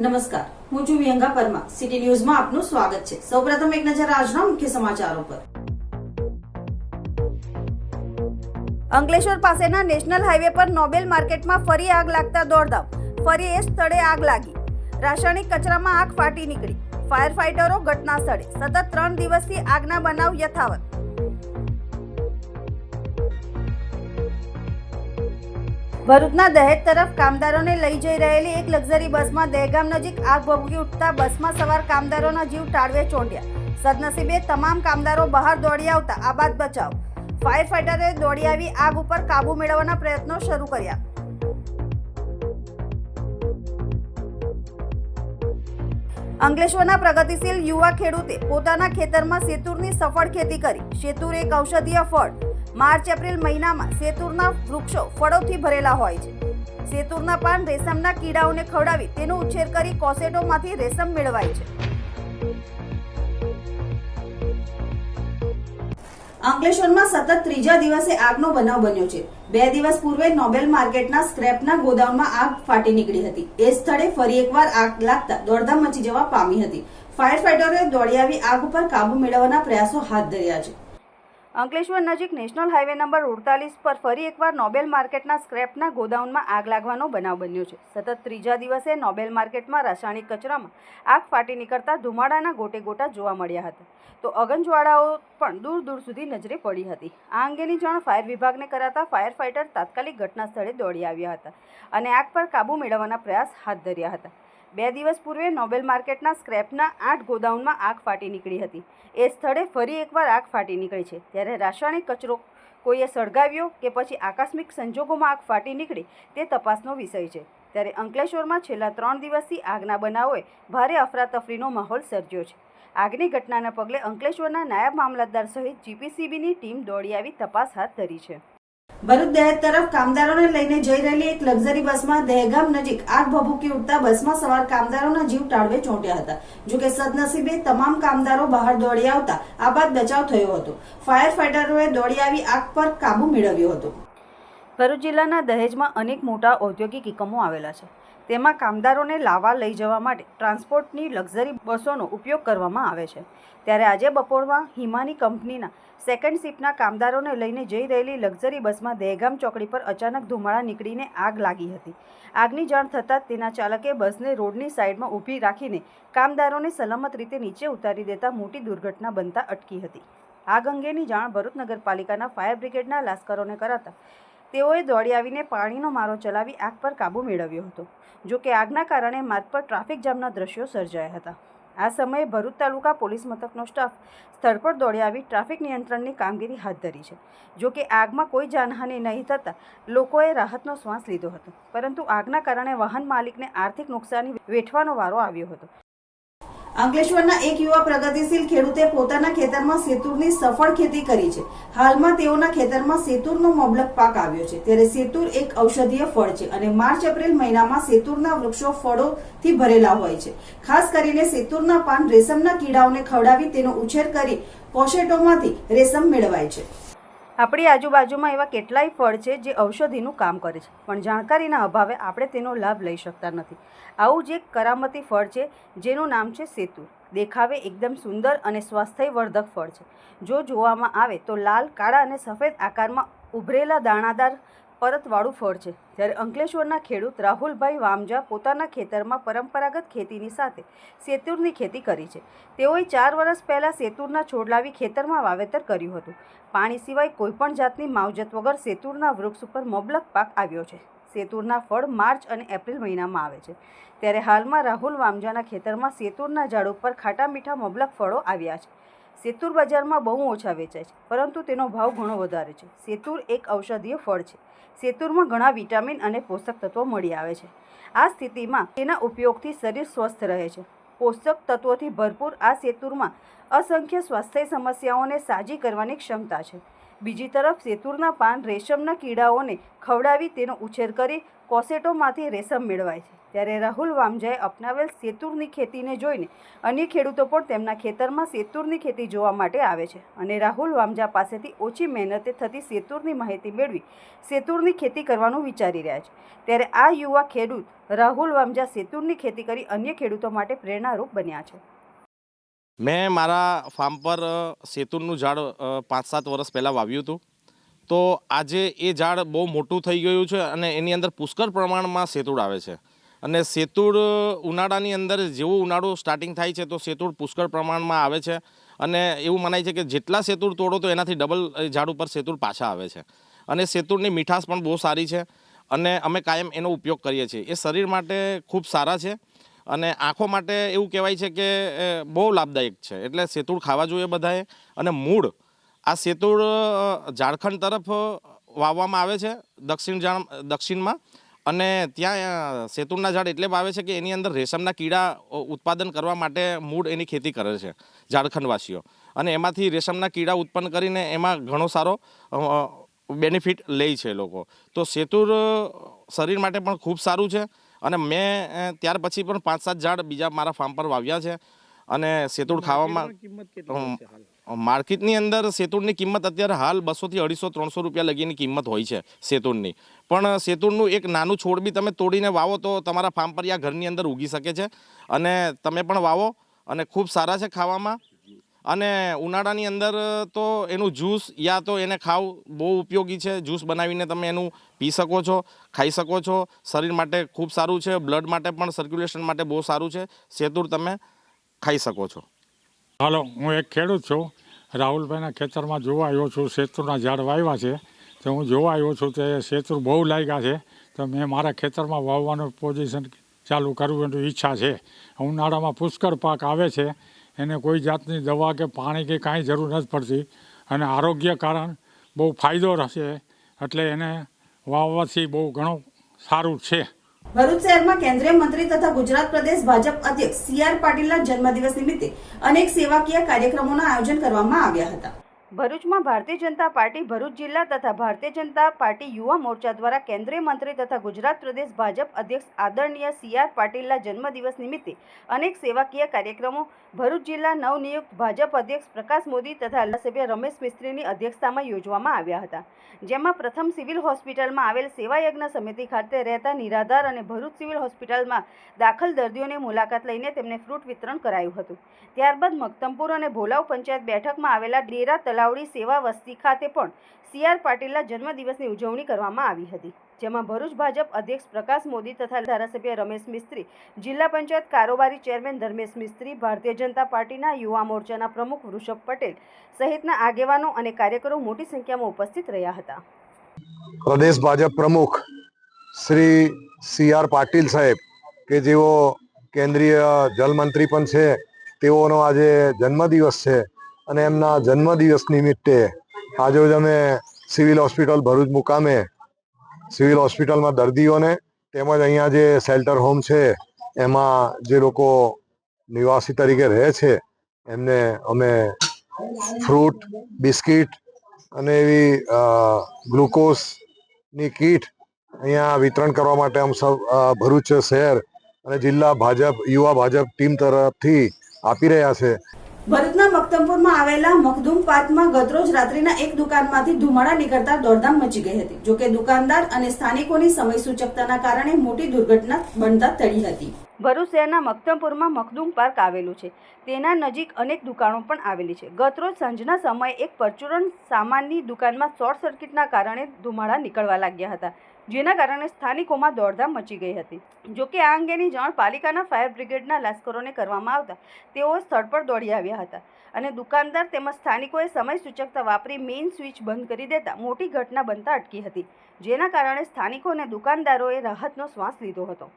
નમસ્કાર. હું છું વિહંગા પરમા સિટી ન્યૂઝમાં આપનું સ્વાગત છે. સૌપ્રથમ એક નજર આજના મુખ્ય સમાચારો પર. અંકલેશ્વર પાસેના નેશનલ હાઈવે પર નોબેલ માર્કેટમાં ફરી આગ લાગતા દોડધામ. ફરી એ સ્થળે આગ લાગી. રાસાયણિક કચરામાં આગ ફાટી નીકળી. ફાયર ફાઇટરો ઘટના સ્થળે સતત ત્રણ દિવસથી આગના બનાવ યથાવત. ભરૂચના દહેજ તરફ કામદારોને લઈ જઈ રહેલી એક લક્ઝરી બસમાં દહેગામ નજીક આગ ભભૂકી ઉઠતા બસમાં સવાર કામદારોના જીવ ટાળવે ચોંટ્યા. સદનસીબે તમામ કામદારો બહાર દોડી આવતા. આબાદ બચાવ. ફાયર ફાઇટરોએ દોડી આવી આગ ઉપર કાબુ મેળવવાના પ્રયત્નો શરૂ કર્યા. અંકલેશ્વરના પ્રગતિશીલ યુવા ખેડૂતે પોતાના ખેતરમાં સેતુરની સફળ ખેતી કરી. સેતુર એક ઔષધીય ફળ. માર્ચ એપ્રિલ મહિનામાં સેતુરના વૃક્ષો ફળોથી ભરેલા હોય છે. સેતુરના પાન રેશમના કીડાઓને ખવડાવી તેનો ઉછેર કરી કોસેટોમાંથી રેશમ મેળવાય છે. અંકલેશ્વરમાં સતત ત્રીજા દિવસે આગનો બનાવ બન્યો છે. બે દિવસ પૂર્વે નોબેલ માર્કેટના સ્ક્રેપના ગોદાઉનમાં આગ ફાટી નીકળી હતી. એ સ્થળે ફરી એકવાર આગ લાગતા દોડધામ મચી જવા પામી હતી. ફાયર ફાઇટરોએ દોડી આવી આગ ઉપર કાબુ મેળવવાના પ્રયાસો હાથ ધર્યા છે. અંકલેશ્વર નજીક નેશનલ હાઈવે નંબર અડતાલીસ પર ફરી એકવાર નોબેલ માર્કેટના સ્ક્રેપના ગોડાઉનમાં આગ લાગવાનો બનાવ બન્યો છે. સતત ત્રીજા દિવસે નોબેલ માર્કેટમાં રાસાયણિક કચરામાં આગ ફાટી નીકળતા ધુમાડાના ગોટે ગોટા જોવા મળ્યા હતા. તો અગનજવાળાઓ પણ દૂર દૂર સુધી નજરે પડી હતી. આ અંગેની જાણ ફાયર વિભાગને કરાતા ફાયર ફાઇટર તાત્કાલિક ઘટના સ્થળે દોડી આવ્યા હતા અને આગ પર કાબૂ મેળવવાના પ્રયાસ હાથ ધર્યા હતા. બે દિવસ પૂર્વે નોબેલ માર્કેટના સ્ક્રેપના આઠ ગોદાઉનમાં આગ ફાટી નીકળી હતી. એ સ્થળે ફરી એકવાર આગ ફાટી નીકળી છે. ત્યારે રાસાયણિક કચરો કોઈએ સળગાવ્યો કે પછી આકસ્મિક સંજોગોમાં આગ ફાટી નીકળી તે તપાસનો વિષય છે. ત્યારે અંકલેશ્વરમાં છેલ્લા ત્રણ દિવસથી આગના બનાવોએ ભારે અફરાતફરીનો માહોલ સર્જ્યો છે. આગની ઘટનાના પગલે અંકલેશ્વરના નાયબ મામલતદાર સહિત જીપીસીબીની ટીમ દોડી આવી તપાસ હાથ ધરી છે. ભરૂચ દહેજ તરફ કામદારોને લઈને જઈ રહેલી એક લક્ઝરી બસમાં દહેગામ નજીક આગ ભભૂકી ઉઠતા બસમાં સવાર કામદારોના જીવ ટાળવે ચોંટ્યા હતા. જોકે સદનસીબે તમામ કામદારો બહાર દોડી આવતા આ બાદ બચાવ થયો હતો. ફાયર ફાઈટરોએ દોડી આવી આગ પર કાબુ મેળવ્યો હતો. ભરૂચ જિલ્લાના દહેજમાં અનેક મોટા ઔદ્યોગિક એકમો આવેલા છે. તેમાં કામદારોને લાવા લઈ જવા માટે ટ્રાન્સપોર્ટની લક્ઝરી બસોનો ઉપયોગ કરવામાં આવે છે. ત્યારે આજે બપોરમાં હિમાની કંપનીના સેકન્ડ શિફ્ટના કામદારોને લઈને જઈ રહેલી લક્ઝરી બસમાં દહેગામ ચોકડી પર અચાનક ધુમાડા નીકળીને આગ લાગી હતી. આગની જાણ થતાં તેના ચાલકે બસને રોડની સાઈડમાં ઊભી રાખીને કામદારોને સલામત રીતે નીચે ઉતારી દેતા મોટી દુર્ઘટના બનતા અટકી હતી. આગ અંગેની જાણ ભરૂચ નગરપાલિકાના ફાયર બ્રિગેડના લાશ્કરોને કરાતા તેઓએ દોડી આવીને પાણીનો મારો ચલાવી આગ પર કાબૂ મેળવ્યો હતો જો કે આગના કારણે માર્ગ પર ટ્રાફિક જામના દ્રશ્યો સર્જાયા હતા. આ સમયે ભરૂચ તાલુકા પોલીસ મથકનો સ્ટાફ સ્થળ પર દોડી આવી ટ્રાફિક નિયંત્રણની કામગીરી હાથ ધરી છે. જો કે આગમાં કોઈ જાનહાનિ નહીં થતાં લોકોએ રાહતનો શ્વાસ લીધો હતો. પરંતુ આગના કારણે વાહન માલિકને આર્થિક નુકસાની વેઠવાનો વારો આવ્યો હતો. અંકલેશ્વરના એક યુવા પ્રગતિશીલ ખેડૂતે પોતાના ખેતરમાં સેતુરની સફળ ખેતી કરી છે. હાલમાં તેઓના ખેતરમાં સેતુરનો મબલક પાક આવ્યો છે. ત્યારે સેતુર એક ઔષધીય ફળ છે અને માર્ચ એપ્રિલ મહિનામાં સેતુરના વૃક્ષો ફળોથી ભરેલા હોય છે. ખાસ કરીને સેતુરના પાન રેશમના કીડાઓને ખવડાવી તેનો ઉછેર કરી કોશેટોમાંથી રેશમ મેળવાય છે. આપણી આજુબાજુમાં એવા કેટલાય ફળ છે જે ઔષધિનું કામ કરે છે. પણ જાણકારીના અભાવે આપણે તેનો લાભ લઈ શકતા નથી. આવું જ એક કરામતી ફળ છે, જેનું નામ છે સેતુ. દેખાવે એકદમ સુંદર અને સ્વાસ્થ્યવર્ધક ફળ છે. જો જોવામાં આવે તો લાલ, કાળા અને સફેદ આકારમાં ઉભરેલા દાણાદાર પરતવાળું ફળ છે. જ્યારે અંકલેશ્વરના ખેડૂત રાહુલભાઈ વામજા પોતાના ખેતરમાં પરંપરાગત ખેતીની સાથે સેતુરની ખેતી કરી છે. તેઓએ ચાર વર્ષ પહેલાં સેતુરના છોડ લાવી ખેતરમાં વાવેતર કર્યું હતું. પાણી સિવાય કોઈપણ જાતની માવજત વગર સેતુરના વૃક્ષ ઉપર મબલક પાક આવ્યો છે. સેતુરના ફળ માર્ચ અને એપ્રિલ મહિનામાં આવે છે. ત્યારે હાલમાં રાહુલ વામજાના ખેતરમાં સેતુરના ઝાડ ઉપર ખાટા મીઠા મબલક ફળો આવ્યા છે. સેતુર બજારમાં બહુ ઓછા વેચાય છે, પરંતુ તેનો ભાવ ઘણો વધારે છે. સેતુર એક ઔષધીય ફળ છે. સેતુરમાં ઘણા વિટામિન અને પોષક તત્વો મળી આવે છે. આ સ્થિતિમાં તેના ઉપયોગથી શરીર સ્વસ્થ રહે છે. પોષક તત્વોથી ભરપૂર આ સેતુરમાં અસંખ્ય સ્વાસ્થ્ય સમસ્યાઓને સાજી કરવાની ક્ષમતા છે. બીજી તરફ, સેતુરના પાન રેશમના કીડાઓને ખવડાવી તેનો ઉછેર કરી કોસેટોમાંથી રેશમ મેળવાય છે. ત્યારે રાહુલ વામજાએ અપનાવેલ સેતુરની ખેતીને જોઈને અન્ય ખેડૂતો પણ તેમના ખેતરમાં સેતુરની ખેતી જોવા માટે આવે છે અને રાહુલ વામજા પાસેથી ઓછી મહેનતે થતી સેતુરની માહિતી મેળવી સેતુરની ખેતી કરવાનું વિચારી રહ્યા છે. ત્યારે આ યુવા ખેડૂત રાહુલ વામજા સેતુરની ખેતી કરી અન્ય ખેડૂતો માટે પ્રેરણારૂપ બન્યા છે. મેં મારા ફાર્મ પર સેતુરનું ઝાડ પાંચ સાત વર્ષ પહેલાં વાવ્યું હતું. તો આજે એ ઝાડ બહુ મોટું થઈ ગયું છે અને એની અંદર પુષ્કળ પ્રમાણમાં સેતુડ આવે છે. અને સેતુડ ઉનાળાની અંદર જેવું ઉનાળો સ્ટાર્ટિંગ થાય છે તો સેતુડ પુષ્કળ પ્રમાણમાં આવે છે. અને એવું મનાય છે કે જેટલા સેતુડ તોડો તો એનાથી ડબલ ઝાડ ઉપર સેતુડ પાછા આવે છે. અને સેતુડની મીઠાશ પણ બહુ સારી છે અને અમે કાયમ એનો ઉપયોગ કરીએ છીએ. એ શરીર માટે ખૂબ સારા છે અને આંખો માટે એવું કહેવાય છે કે બહુ લાભદાયક છે. એટલે સેતુળ ખાવા જોઈએ બધાએ અને મૂળ આ સેતુળ ઝારખંડ તરફ વાવવામાં આવે છે દક્ષિણ દક્ષિણમાં. અને ત્યાં સેતુળના ઝાડ એટલે વાવે છે કે એની અંદર રેશમના કીડા ઉત્પાદન કરવા માટે મૂળ એની ખેતી કરે છે ઝારખંડવાસીઓ. અને એમાંથી રેશમના કીડા ઉત્પન્ન કરીને એમાં ઘણો સારો બેનિફિટ લે છે લોકો. તો સેતુર શરીર માટે પણ ખૂબ સારું છે. અને મેં ત્યાર પછી પણ પાંચ સાત ઝાડ બીજા મારા ફાર્મ પર વાવ્યા છે. અને સેતુળ ખાવામાં માર્કેટની અંદર સેતુડની કિંમત અત્યારે હાલ બસોથી અઢીસો, ત્રણસો રૂપિયા લગીની કિંમત હોય છે સેતુડની પણ સેતુડનું એક નાનું છોડ બી તમે તોડીને વાવો તો તમારા ફાર્મ પર યા ઘરની અંદર ઉગી શકે છે. અને તમે પણ વાવો અને ખૂબ સારા છે ખાવામાં. અને ઉનાળાની અંદર તો એનું જ્યુસ યા તો એને ખાવ, બહુ ઉપયોગી છે. જ્યુસ બનાવીને તમે એનું પી શકો છો, ખાઈ શકો છો. શરીર માટે ખૂબ સારું છે, બ્લડ માટે પણ સર્ક્યુલેશન માટે બહુ સારું છે. સેતુર તમે ખાઈ શકો છો. હાલો, હું એક ખેડૂત છું. રાહુલભાઈના ખેતરમાં જોવા આવ્યો છું. શેતુરના ઝાડ વાવ્યા છે. તો હું જોવા આવ્યો છું તે શેતુર બહુ લાગ્યા છે. તો મેં મારા ખેતરમાં વાવવાનું પોઝિશન ચાલુ કરવું એની ઈચ્છા છે. ઉનાળામાં પુષ્કળ પાક આવે છે. એને કોઈ જાતની દવા કે પાણી કે કાંઈ જરૂર નથી પડતી. અને આરોગ્ય કારણ બહુ ફાયદો રહેશે. એટલે એને વાવવાથી બહુ ઘણું સારું છે. ભરૂચ શહેરમાં કેન્દ્રીય મંત્રી તથા ગુજરાત પ્રદેશ ભાજપ અધ્યક્ષ સી આર પાટીલના જન્મદિવસ નિમિત્તે અનેક સેવાકીય કાર્યક્રમોના આયોજન કરવામાં આવ્યા હતા. ભરૂચમાં ભારતીય જનતા પાર્ટી ભરૂચ જિલ્લા તથા ભારતીય જનતા પાર્ટી યુવા મોરચા દ્વારા કેન્દ્રીય મંત્રી તથા ગુજરાત પ્રદેશ ભાજપ અધ્યક્ષ આદરણીય સી આર પાટીલના જન્મદિવસ નિમિત્તે અનેક સેવાકીય કાર્યક્રમો ભરૂચ જિલ્લા નવનિયુક્ત ભાજપ અધ્યક્ષ પ્રકાશ મોદી તથા ધારાસભ્ય રમેશ મિસ્ત્રીની અધ્યક્ષતામાં યોજવામાં આવ્યા હતા. જેમાં પ્રથમ સિવિલ હોસ્પિટલમાં આવેલ સેવાયજ્ઞ સમિતિ ખાતે રહેતા નિરાધાર અને ભરૂચ સિવિલ હોસ્પિટલમાં દાખલ દર્દીઓની મુલાકાત લઈને તેમને ફ્રૂટ વિતરણ કરાયું હતું. ત્યારબાદ મક્તમપુર અને ભોલાવ પંચાયત બેઠકમાં આવેલા ડેરા તલાવડી સેવા વસ્તી ખાતે પણ સી આર પાટીલના જન્મદિવસની ઉજવણી કરવામાં આવી હતી, જેમાં ભરૂચ ભાજપ અધ્યક્ષ પ્રકાશ મોદી તથા ધારાસભ્ય રમેશ મિસ્ત્રી, જિલ્લા પંચાયત કારોબારી ચેરમેન ધર્મેશ મિસ્ત્રી, ભારતીય જનતા પાર્ટીના યુવા મોરચાના પ્રમુખ વૃષભ પટેલ સહિતના આગેવાનો અને કાર્યકરો મોટી સંખ્યામાં ઉપસ્થિત રહ્યા હતા. પ્રદેશ ભાજપ પ્રમુખ શ્રી સી આર પાટીલ સાહેબ, કે જેઓ કેન્દ્રીય જલમંત્રી પણ છે, તેઓનો આજે જન્મદિવસ છે. અને એમના જન્મદિવસ નિમિત્તે આજે અમે સિવિલ હોસ્પિટલ ભરૂચ મુકામે સિવિલ હોસ્પિટલમાં દર્દીઓને તેમજ અહીંયા જે શેલ્ટર હોમ છે, એમાં જે લોકો નિવાસી તરીકે રહે છે, એમને અમે ફ્રૂટ બિસ્કિટ અને એવી ગ્લુકોઝની કીટ અહીંયા વિતરણ કરવા માટે આમ સૌ ભરૂચ શહેર અને જિલ્લા ભાજપ, યુવા ભાજપ ટીમ તરફથી આપી રહ્યા છે. ભરૂચના મક્તમપુરમાં આવેલા મખદુમ પાર્કમાં ગતરોજ રાત્રિના એક દુકાનમાંથી ધુમાડા નીકળતા દોડધામ મચી ગઈ હતી, જોકે દુકાનદાર અને સ્થાનિકોની સમય સૂચકતાના કારણે મોટી દુર્ઘટના બનતા ટળી હતી. ભરૂચ શહેરના મક્તમપુરમાં મખદુમ પાર્ક આવેલું છે. તેના નજીક અનેક દુકાનો પણ આવેલી છે. ગતરોજ સાંજના સમયે એક પરચુરણ સામાનની દુકાનમાં શોર્ટ સર્કિટના કારણે ધુમાડા નીકળવા લાગ્યા હતા. જેના કારણે સ્થાનિકોમાં દોડધામ મચી ગઈ હતી. જોકે આ અંગેની જાણ પાલિકાના ફાયર બ્રિગેડના લશ્કરોને કરવામાં આવતા તેઓ સ્થળ પર દોડી આવ્યા હતા અને દુકાનદાર તેમજ સ્થાનિકોએ સમય સૂચકતા વાપરી મેઇન સ્વિચ બંધ કરી દેતા મોટી ઘટના બનતા અટકી હતી, જેના કારણે સ્થાનિકો અને દુકાનદારોએ રાહતનો શ્વાસ લીધો હતો.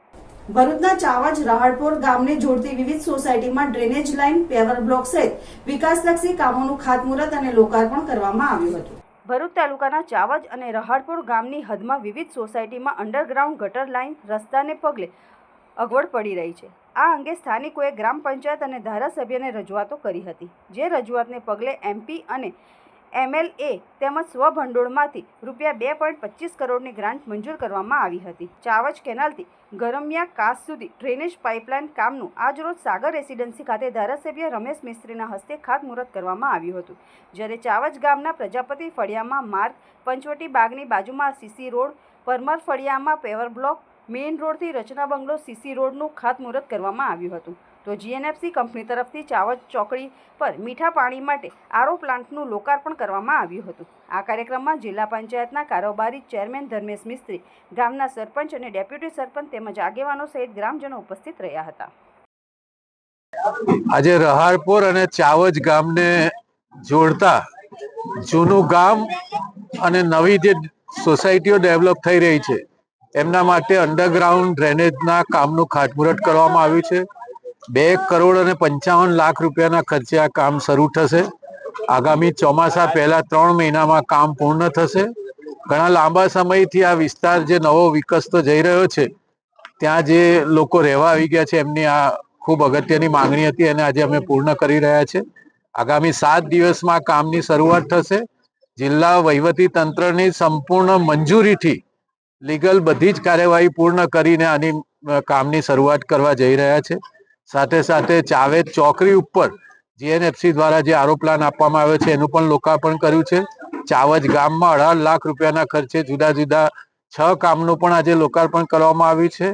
ભરૂચના ચાવજ રાહડપોર ગામને જોડતી વિવિધ સોસાયટીમાં ડ્રેનેજ લાઇન, પેવર બ્લોક સહિત વિકાસલક્ષી કામોનું ખાતમુહૂર્ત અને લોકાર્પણ કરવામાં આવ્યું હતું. ભરૂચ તાલુકાના ચાવજ અને રહાડપુર ગામની હદમાં વિવિધ સોસાયટીમાં અંડરગ્રાઉન્ડ ગટર લાઇન રસ્તાને પગલે અગવડ પડી રહી છે. આ અંગે સ્થાનિકોએ ગ્રામ પંચાયત અને ધારાસભ્યને રજૂઆતો કરી હતી, જે રજૂઆતને પગલે એમપી અને એમએલએ તેમજ સ્વભંડોળમાંથી રૂપિયા બે પોઈન્ટ પચીસ કરોડની ગ્રાન્ટ મંજૂર કરવામાં આવી હતી. ચાવજ કેનાલથી ગરમિયા કાસ સુધી ડ્રેનેજ પાઇપલાઇન કામનું આજરોજ સાગર રેસિડેન્સી ખાતે ધારાસભ્ય રમેશ મિસ્ત્રીના હસ્તે ખાતમુહૂર્ત કરવામાં આવ્યું હતું. જ્યારે ચાવજ ગામના પ્રજાપતિ ફળિયામાં માર્ગ પંચવટી બાગની બાજુમાં સીસી રોડ પરમર ફળિયામાં પેવર બ્લોક મેઇન રોડથી રચના બંગલો સીસી રોડનું ખાતમુહૂર્ત કરવામાં આવ્યું હતું. તો જીએનએફસી કંપની તરફથી ચાવજ ચોકડી પર મીઠા પાણી માટે આરો પ્લાન્ટનું લોકાર્પણ કરવામાં આવ્યું હતું. આ કાર્યક્રમમાં જિલ્લા પંચાયતના કારોબારી ચેરમેન ધર્મેશ મિસ્ત્રી, ગામના સરપંચ અને ડેપ્યુટી સરપંચ તેમજ આગેવાનો સહિત ગ્રામજનો ઉપસ્થિત રહ્યા હતા. આજે રહારપુર અને ચાવજ ગામને જોડતા જૂનું ગામ અને નવી જે સોસાયટીઓ ડેવલપ થઈ રહી છે, એમના માટે અંડરગ્રાઉન્ડ ડ્રેનેજના કામનું ખાતમુહૂર્ત કરવામાં આવ્યું છે. બે કરોડ અને પંચાવન લાખ રૂપિયાના ખર્ચે આ કામ શરૂ થશે. આગામી ચોમાસા પહેલા ત્રણ મહિનામાં કામ પૂર્ણ થશે. ઘણા લાંબા સમયથી આ વિસ્તાર જે નવો વિકસતો જઈ રહ્યો છે, ત્યાં જે લોકો રહેવા આવી ગયા છે, એમની આ ખૂબ અગત્યની માંગણી હતી અને આજે અમે પૂર્ણ કરી રહ્યા છે. આગામી સાત દિવસમાં કામની શરૂઆત થશે. જિલ્લા વહીવટી તંત્રની સંપૂર્ણ મંજૂરીથી લીગલ બધી જ કાર્યવાહી પૂર્ણ કરીને આની કામની શરૂઆત કરવા જઈ રહ્યા છે. સાથે સાથે ચાવેદ ચોકરી ઉપર જીએનએફસી દ્વારા જે આરો પ્લાન આપવામાં આવ્યો છે, એનું પણ લોકાર્પણ કર્યું છે. ચાવજ ગામમાં અઢાર લાખ રૂપિયાના ખર્ચે જુદા જુદા છ કામનું પણ આજે લોકાર્પણ કરવામાં આવ્યું છે.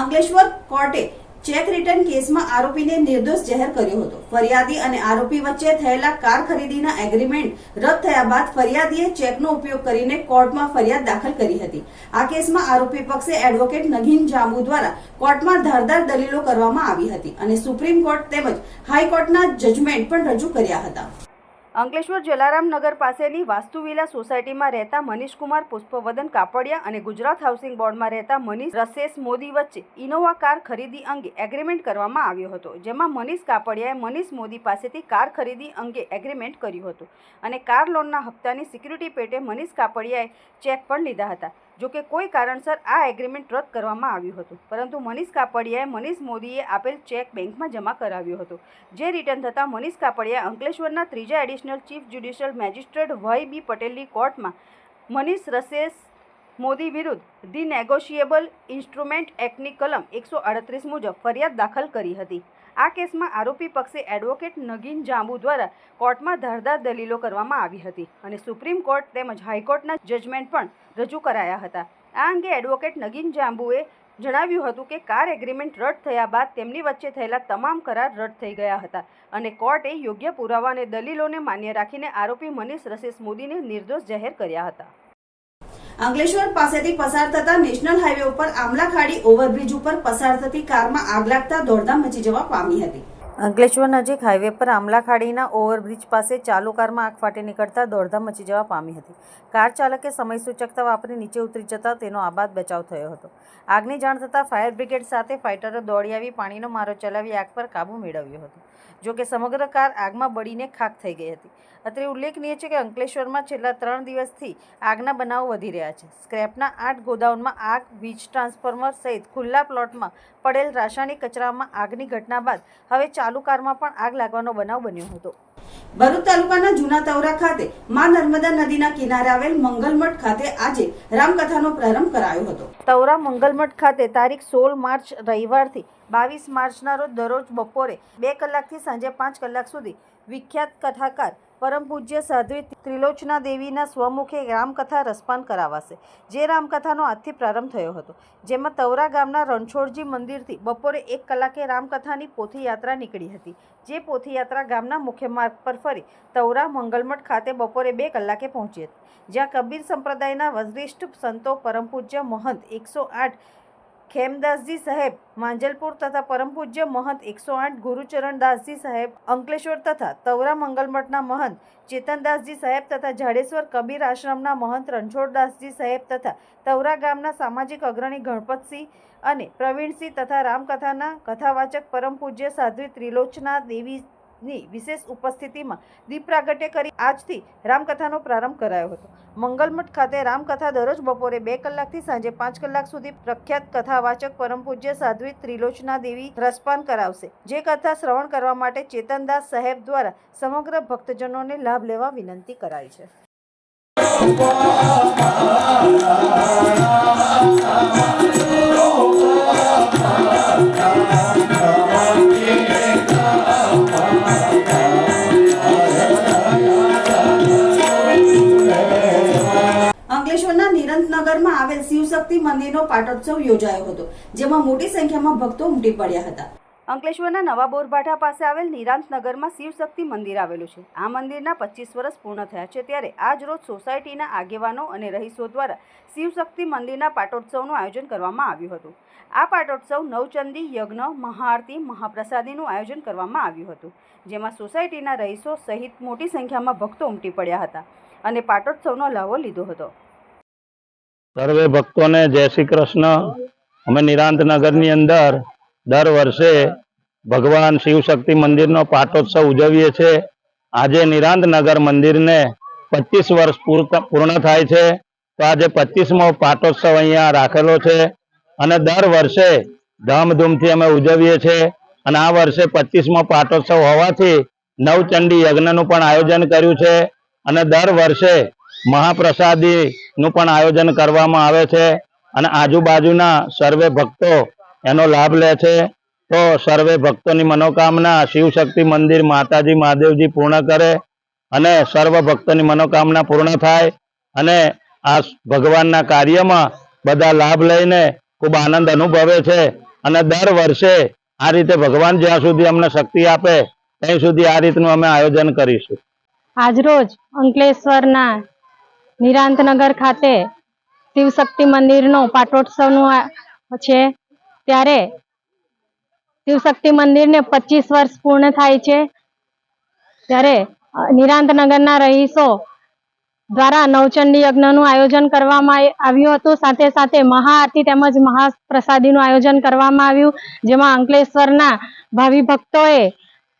અંકલેશ્વર કોર્ટે ચેક રિટર્ન કેસમાં આરોપીને નિર્દોષ જાહેર કર્યો હતો. ફરિયાદી અને આરોપી વચ્ચે થયેલા કાર ખરીદીના એગ્રીમેન્ટ રદ થયા બાદ ફરિયાદીએ ચેકનો ઉપયોગ કરીને કોર્ટમાં ફરિયાદ દાખલ કરી હતી. આ કેસમાં આરોપી પક્ષે એડવોકેટ નગીન જાંબુ દ્વારા કોર્ટમાં ધારદાર દલીલો કરવામાં આવી હતી અને સુપ્રીમ કોર્ટ તેમજ હાઈકોર્ટના જજમેન્ટ પણ રજૂ કર્યા હતા. અંકલેશ્વર જલારામ નગર પાસેની વાસ્તુવિલા સોસાયટીમાં રહેતા મનીષકુમાર પુષ્પવદન કાપડિયા અને ગુજરાત હાઉસિંગ બોર્ડમાં રહેતા મનીષ રસેશ મોદી વચ્ચે ઇનોવા કાર ખરીદી અંગે એગ્રીમેન્ટ કરવામાં આવ્યો હતો, જેમાં મનીષ કાપડિયાએ મનીષ મોદી પાસેથી કાર ખરીદી અંગે એગ્રીમેન્ટ કર્યું હતું અને કાર લોનના હપ્તાની સિક્યુરિટી પેટે મનીષ કાપડિયાએ ચેક પણ લીધા હતા. જો કે કોઈ કારણસર આ એગ્રીમેન્ટ રદ કરવામાં આવ્યું હતું. પરંતુ મનીષ કાપડિયાએ મનીષ મોદીએ આપેલ ચેક બેંકમાં જમા કરાવ્યો હતો. જે રિટર્ન થતાં મનીષ કાપડિયા અંકલેશ્વરના ત્રીજા additional chief judicial magistrate Y B પટેલની કોર્ટમાં મનીષ રસેસ મોદી વિરુદ્ધ ધી નેગોશિયેબલ ઇન્સ્ટ્રુમેન્ટ એક્ટની કલમ એકસો અડત્રીસ મુજબ ફરિયાદ દાખલ કરી હતી. આ કેસમાં આરોપી પક્ષે એડવોકેટ નગીન જાંબુ દ્વારા કોર્ટમાં ધારદાર દલીલો કરવામાં આવી હતી અને સુપ્રીમ કોર્ટ તેમજ હાઈકોર્ટના જજમેન્ટ પણ રજૂ કરાયા હતા. આ અંગે એડવોકેટ નગીન જાંબુએ જણાવ્યું હતું કે કાર એગ્રીમેન્ટ રદ થયા બાદ તેમની વચ્ચે થયેલા તમામ કરાર રદ થઈ ગયા હતા અને કોર્ટે યોગ્ય પુરાવા અને દલીલોને માન્ય રાખીને આરોપી મનીષ રસીસ મોદીને નિર્દોષ જાહેર કર્યા હતા. અંકલેશ્વર પાસેથી પસાર થતા નેશનલ હાઈવે ઉપર આમલાખાડી ઓવરબ્રિજ ઉપર પસાર થતી કારમાં આગ લાગતા દોડધામ મચી જવા પામી હતી. અંકલેશ્વર નજીક હાઈવે પર આમલાખાડીના ઓવરબ્રિજ પાસે ચાલુ કારમાં આગ ફાટી નીકળતા દોડધામ મચી જવા પામી હતી. કાર ચાલકે સમય સૂચકતા વાપરી નીચે ઉતરી જતા તેનો આબાદ બચાવ થયો હતો. આગની જાણ થતાં ફાયર બ્રિગેડ સાથે ફાઇટરો દોડી આવી પાણીનો મારો ચલાવી આગ પર કાબૂ મેળવ્યો હતો. જો કે સમગ્ર કાર આગમાં બળીને ખાખ થઈ ગઈ હતી. અત્રે ઉલ્લેખનીય છે કે અંકલેશ્વરમાં છેલ્લા ત્રણ દિવસથી આગના બનાવો વધી રહ્યા છે. સ્ક્રેપના આઠ ગોદાઉનમાં આગ વીજ ટ્રાન્સફોર્મર સહિત ખુલ્લા પ્લોટમાં પડેલ રાસાયણિક કચરામાં આગની ઘટના બાદ હવે ચાલુ કારમાં પણ આગ લાગવાનો બનાવ બન્યો હતો. ભરૂચ તાલુકાના જૂના તવરા ખાતે મા નર્મદા નદીના કિનારે આવેલ મંગલમઠ ખાતે આજે રામકથાનો પ્રારંભ કરાયો હતો. તવરા મંગલમઠ ખાતે તારીખ સોળ માર્ચ રવિવારથી બાવીસ માર્ચના રોજ દરરોજ બપોરે બે કલાકથી સાંજે પાંચ કલાક સુધી વિખ્યાત કથાકાર પરમ પૂજ્ય સાધ્વી ત્રિલોચના દેવીના સ્વમુખે રામકથા રસપાન કરાવાશે, જે રામકથાનો આજથી પ્રારંભ થયો હતો. જેમાં તવરા ગામના રણછોડજી મંદિરથી બપોરે એક કલાકે રામકથાની પોથીયાત્રા નીકળી હતી, જે પોથીયાત્રા ગામના મુખ્ય માર્ગ પર ફરી તવરા મંગલમઠ ખાતે બપોરે બે કલાકે પહોંચી હતી. જ્યાં કબીર સંપ્રદાયના વરિષ્ઠ સંતો પરમ પૂજ્ય મહંત એકસો આઠ ખેમદાસજી સાહેબ, માંજલપુર તથા પરમ પૂજ્ય મહંત એકસો આઠ ગુરુચરણદાસજી સાહેબ, અંકલેશ્વર તથા તવરા મંગલમઠના મહંત ચેતનદાસજી સાહેબ તથા જાડેશ્વર કબીર આશ્રમના મહંત રણછોડદાસજી સાહેબ તથા તવરા ગામના સામાજિક અગ્રણી ગણપતસિંહ અને પ્રવીણસિંહ તથા રામકથાના કથાવાચક પરમ પૂજ્ય સાધ્વી ત્રિલોચના દેવી ની વિશેષ ઉપસ્થિતિમાં દીપ પ્રાગટ્ય કરી આજથી રામકથાનો પ્રારંભ કરાયો હતો. મંગલમઠ ખાતે રામકથા દરરોજ બપોરે બે કલાકથી સાંજે પાંચ કલાક સુધી પ્રખ્યાત કથાવાચક પરમ પૂજ્ય સાધ્વી ત્રિલોચના દેવી રસપાન કરાવશે. જે કથા શ્રવણ કરવા માટે ચેતનદાસ સાહેબ દ્વારા સમગ્ર ભક્તજનોને લાભ લેવા વિનંતી કરાઈ છે. પાટોત્સવ યોજાયો હતો, જેમાં મોટી સંખ્યામાં ભક્તો ઉમટી પડ્યા હતા. અંકલેશ્વરના નવા બોરભાઠા પાસે આવેલ નિરાંતનગરમાં શિવશક્તિ મંદિર આવેલું છે. આ મંદિરના પચીસ વર્ષ પૂર્ણ થયા છે ત્યારે આજ રોજ સોસાયટીના આગેવાનો અને રહીશો દ્વારા શિવશક્તિ મંદિરના પાટોત્સવનું આયોજન કરવામાં આવ્યું હતું. આ પાટોત્સવ નવચંદી, યજ્ઞ, મહાઆરતી, મહાપ્રસાદીનું આયોજન કરવામાં આવ્યું હતું, જેમાં સોસાયટીના રહીશો સહિત મોટી સંખ્યામાં ભક્તો ઉમટી પડ્યા હતા અને પાટોત્સવનો લહાવો લીધો હતો. સર્વે ભક્તોને જય શ્રી કૃષ્ણ. અમે નિરાંતનગરની અંદર દર વર્ષે ભગવાન શિવશક્તિ મંદિરનો પાટોત્સવ ઉજવીએ છીએ આજે નિરાંતનગર મંદિરને પચીસ વર્ષ પૂર્ણ થાય છે. તો આજે પચીસમો પાટોત્સવ અહીંયા રાખેલો છે. અને દર વર્ષે ધામધૂમથી અમે ઉજવીએ છીએ અને આ વર્ષે પચીસમો પાટોત્સવ હોવાથી નવચંડી યજ્ઞનું પણ આયોજન કર્યું છે. અને દર વર્ષે મહાપ્રસાદીનું પણ આયોજન કરવામાં આવે છે અને આજુબાજુના સર્વે ભક્તો એનો લાભ લે છે. તો સર્વે ભક્તોની મનોકામના શિવશક્તિ મંદિર માતાજી મહાદેવજી પૂર્ણ કરે અને સર્વ ભક્તોની મનોકામના પૂર્ણ થાય અને આ ભગવાનના કાર્યમાં બધા લાભ લઈને ખૂબ આનંદ અનુભવે છે અને દર વર્ષે આ રીતે ભગવાન જ્યાં સુધી અમને શક્તિ આપે, ત્યાં સુધી આ રીતનું અમે આયોજન કરીશું. આજરોજ અંકલેશ્વરના નિરાંતનગર ખાતે શિવશક્તિ મંદિરનો પાટોત્સવનું છે. ત્યારે શિવશક્તિ મંદિરને પચીસ વર્ષ પૂર્ણ થાય છે. ત્યારે નિરાંતનગરના રહીશો દ્વારા નવચંડી યજ્ઞનું આયોજન કરવામાં આવ્યું હતું. સાથે સાથે મહાઆરતી તેમજ મહાપ્રસાદીનું આયોજન કરવામાં આવ્યું, જેમાં અંકલેશ્વરના ભાવિ ભક્તોએ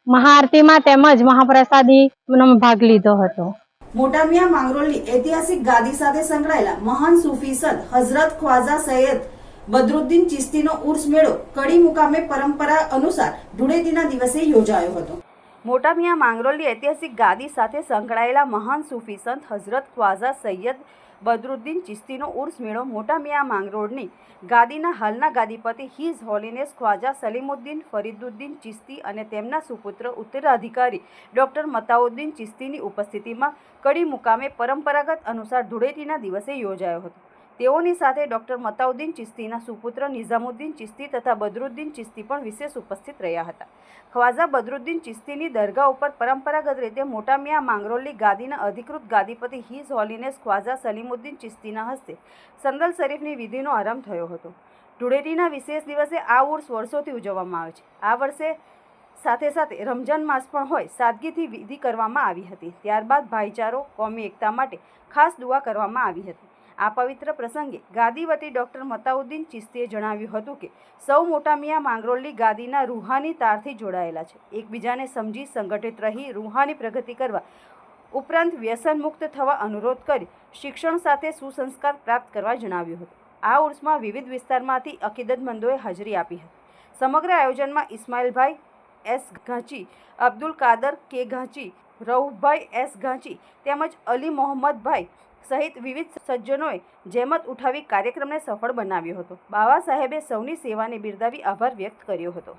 મહાઆરતીમાં તેમજ મહાપ્રસાદીનો ભાગ લીધો હતો. મોટા મિયા માંગરોળની ઐતિહાસિક ગાદી સાથે સંકળાયેલા મહાન સૂફી સંત હઝરત ખ્વાજા સૈયદ બદરુદ્દીન ચિસ્તીનો ઉર્સ મેળો કડી મુકામે પરંપરા અનુસાર ધૂળેટીના દિવસે યોજાયો હતો. મોટા મિયા ઐતિહાસિક ગાદી સાથે સંકળાયેલા મહાન સૂફી સંત હઝરત ખ્વાઝા સૈયદ બદરુદ્દીન ચિસ્તીનો ઉર્સ મેળો મોટા મિયા માંગરોળની ગાદીના હાલના ગાદીપતિ હિઝ હોલીનેસ ખ્વાજા સલીમુદ્દીન ફરીદુદ્દીન ચિસ્તી અને તેમના સુપુત્ર ઉત્તરાધિકારી ડૉક્ટર મતાઉદ્દીન ચિસ્તીની ઉપસ્થિતિમાં કડી મુકામે પરંપરાગત અનુસાર ધૂળેટીના દિવસે યોજાયો હતો. તેઓની સાથે ડૉક્ટર મતાઉદ્દીન ચિસ્તીના સુપુત્ર નિઝામુદ્દીન ચિસ્તી તથા બદરુદ્દીન ચિસ્તી પણ વિશેષ ઉપસ્થિત રહ્યા હતા. ખ્વાઝા બદરુદ્દીન ચિસ્તીની દરગાહ ઉપર પરંપરાગત રીતે મોટા મિયા માંગરોળની ગાદીના અધિકૃત ગાદીપતિ હિઝ હોલીનેસ ખ્વાઝા સલીમુદ્દીન ચિસ્તીના હસ્તે સંદલ શરીફની વિધિનો આરંભ થયો હતો. ધૂળેટીના વિશેષ દિવસે આ ઉર્સ વર્ષોથી ઉજવવામાં આવે છે. આ વર્ષે સાથે સાથે રમજાન માસ પણ હોય, સાદગીથી વિધિ કરવામાં આવી હતી. ત્યારબાદ ભાઈચારો, કોમી એકતા માટે ખાસ દુઆ કરવામાં આવી હતી. આ પવિત્ર પ્રસંગે ગાદીવતી ડૉક્ટર મતાઉદ્દીન ચિસ્તીએ જણાવ્યું હતું કે, સૌ મોટા મિયા માંગરોળની ગાદીના રૂહાની તારથી જોડાયેલા છે. એકબીજાને સમજી સંગઠિત રહી રૂહાની પ્રગતિ કરવા ઉપરાંત વ્યસન મુક્ત થવા અનુરોધ કરી શિક્ષણ સાથે સુસંસ્કાર પ્રાપ્ત કરવા જણાવ્યું હતું. આ ઉર્સમાં વિવિધ વિસ્તારમાંથી અકીદતમંદોએ હાજરી આપી હતી. સમગ્ર આયોજનમાં ઇસ્માઇલભાઈ S Ghanchi, Abdul Kadar K Ghanchi, રઉફભાઈ S ઘાંચી તેમજ અલી મોહમ્મદભાઈ સહિત વિવિધ સજ્જનોએ જેમત ઉઠાવી કાર્યક્રમને સફળ બનાવ્યો હતો. બાવા સાહેબે સૌની સેવાને બિરદાવી આભાર વ્યક્ત કર્યો હતો.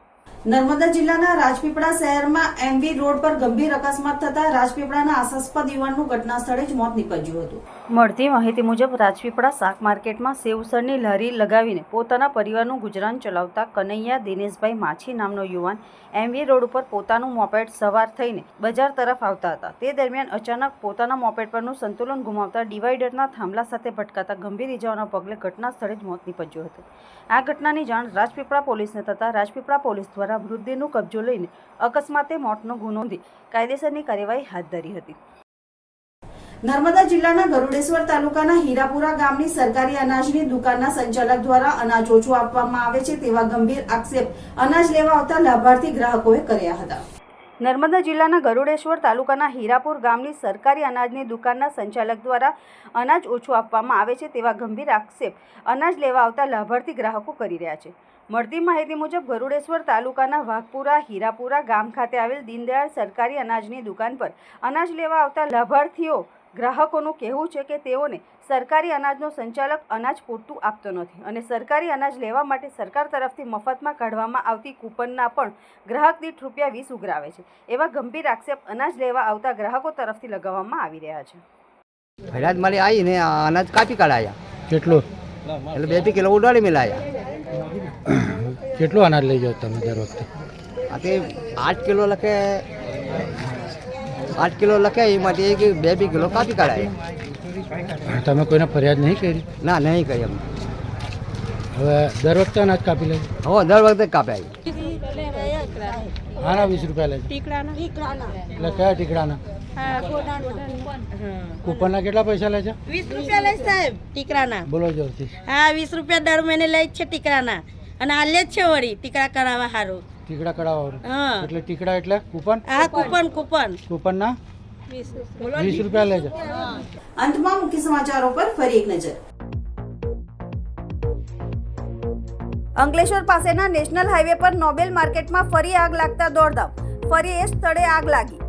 નર્મદા જિલ્લાના રાજપીપળા શહેરમાં એમવી રોડ પર ગંભીર અકસ્માત થતા રાજપીપળાના આશાસ્પદ યુવાનનું ઘટના સ્થળે જ મોત નીપજ્યું હતું. મળતી માહિતી મુજબ રાજપીપળા શાક માર્કેટમાં સેવસરની લારી લગાવીને પોતાના પરિવારનું ગુજરાન ચલાવતા કનૈયા દિનેશભાઈ માછી નામનો યુવાન એમવી રોડ ઉપર પોતાનું મોપેડ સવાર થઈને બજાર તરફ આવતા હતા. તે દરમિયાન અચાનક પોતાના મોપેડ પરનું સંતુલન ગુમાવતા ડિવાઈડરના થાંભલા સાથે ભટકાતા ગંભીર ઇજાઓના પગલે ઘટના સ્થળે જ મોત નીપજ્યું હતું. આ ઘટનાની જાણ રાજપીપળા પોલીસને થતાં રાજપીપળા પોલીસ દ્વારા મૃતદેહનો કબજો લઈને અકસ્માતે મોતનો ગુનો કાયદેસરની કાર્યવાહી હાથ ધરી હતી. નર્મદા જિલ્લાના ગરુડેશ્વર તાલુકાના હીરાપુરા ગામની સરકારી અનાજની દુકાનના સંચાલક દ્વારા અનાજ ઓછું આપવામાં આવે છે તેવા ગંભીર આક્ષેપ અનાજ લેવા આવતા લાભાર્થી ગ્રાહકોએ કર્યા હતા. નર્મદા જિલ્લાના ગરુડેશ્વર તાલુકાના હીરાપુર ગામની સરકારી અનાજની દુકાનના સંચાલક દ્વારા અનાજ ઓછું આપવામાં આવે છે તેવા ગંભીર આક્ષેપ અનાજ લેવા આવતા લાભાર્થી ગ્રાહકો કરી રહ્યા છે. મળતી માહિતી મુજબ ગરુડેશ્વર તાલુકાના વાઘપુરા હીરાપુરા ગામ ખાતે આવેલ દીનદયાળ સરકારી અનાજની દુકાન પર અનાજ લેવા આવતા લાભાર્થીઓ ગ્રાહકોનું કહેવું છે કે તેઓને સરકારી અનાજનો સંચાલક અનાજ પૂરતું આપતો નથી અને સરકારી અનાજ લેવા માટે સરકાર તરફથી મફતમાં કાઢવામાં આવતી કૂપનના પણ ગ્રાહક દીઠ રૂપિયા વીસ ઉઘરાવે છે. એવા ગંભીર આક્ષેપ અનાજ લેવા આવતા ગ્રાહકો તરફથી લગાવવામાં આવી રહ્યા છે. ફરિયાદ મારી આવીને અનાજ કાપી કાઢાયા. કેટલું? એટલે બે બે કિલો ઉડાડી મેલાયા. કેટલું અનાજ લઈ જાઓ તમે દર વખતે? આઠ કિલો લખે આઠ કિલો લખે એમાંથી એક બે બે કિલો કાપી કાઢાય. તમે કોઈને ફરિયાદ નહીં કરી? ના નહીં કરી એમ. હવે દર વખતે અનાજ કાપી લે? હો દર વખતે કાપાય આના વીસ રૂપિયા લે એટલે કયા ટીકડાના? કૂપનના કેટલા પૈસા લે છે? વીસ રૂપિયા સાહેબ ટીકરાના બોલો જોરથી. હા વીસ રૂપિયા દર મહિને લે છે ટીકરાના અને હાલે જ છે વળી ટીકરા કરાવવા સારું ટીકડા કઢાવો હા. એટલે ટીકડા એટલે કૂપન? હા કૂપન કૂપન. કૂપનના? વીસ રૂપિયા. લેજો. અંતમાં મુખ્ય સમાચારો પર ફરી એક નજર. અંકલેશ્વર પાસેના નેશનલ હાઈવે પર નોબેલ માર્કેટમાં ફરી આગ લાગતા દોડધામ. ફરી એ સ્થળે આગ લાગી.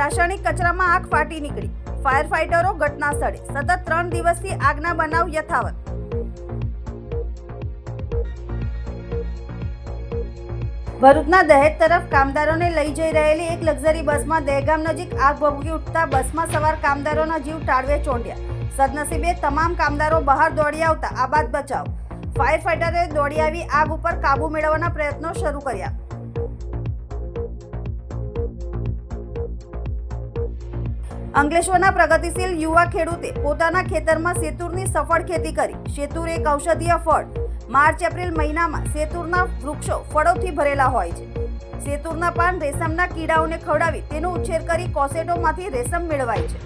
રાસાયણિક કચરામાં આગ ફાટી નીકળી. ફાયર ફાઇટરો ઘટના સ્થળે સતત ત્રણ દિવસથી આગના બનાવ યથાવત. ભરૂચના દહેજ તરફ કામદારોને લઈ જઈ રહેલી એક લક્ઝરી બસમાં દહેગામ નજીક આગ ભભૂકી ઉઠતા બસમાં સવાર કામદારોના જીવ ટાળવે ચોંટ્યા. સદનસીબે તમામ કામદારો બહાર દોડી આવતા આબાદ બચાવ. ફાયર ફાઈટરોએ દોડી આવી આગ ઉપર કાબુ મેળવવાના પ્રયત્નો શરૂ કર્યા. અંકલેશ્વરના પ્રગતિશીલ યુવા ખેડૂતે પોતાના ખેતરમાં સેતુરની સફળ ખેતી કરી. સેતુર એક ઔષધીય ફળ. માર્ચ એપ્રિલ મહિનામાં સેતુરના વૃક્ષો ફળોથી ભરેલા હોય છે. સેતુરના પાન રેશમના કીડાઓને ખવડાવી તેનો ઉછેર કરી કોસેટોમાંથી રેશમ મેળવાય છે.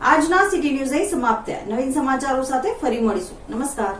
આજના સિટી ન્યૂઝ અહીં સમાપ્ત થયા. નવીન સમાચારો સાથે ફરી મળીશું. નમસ્કાર.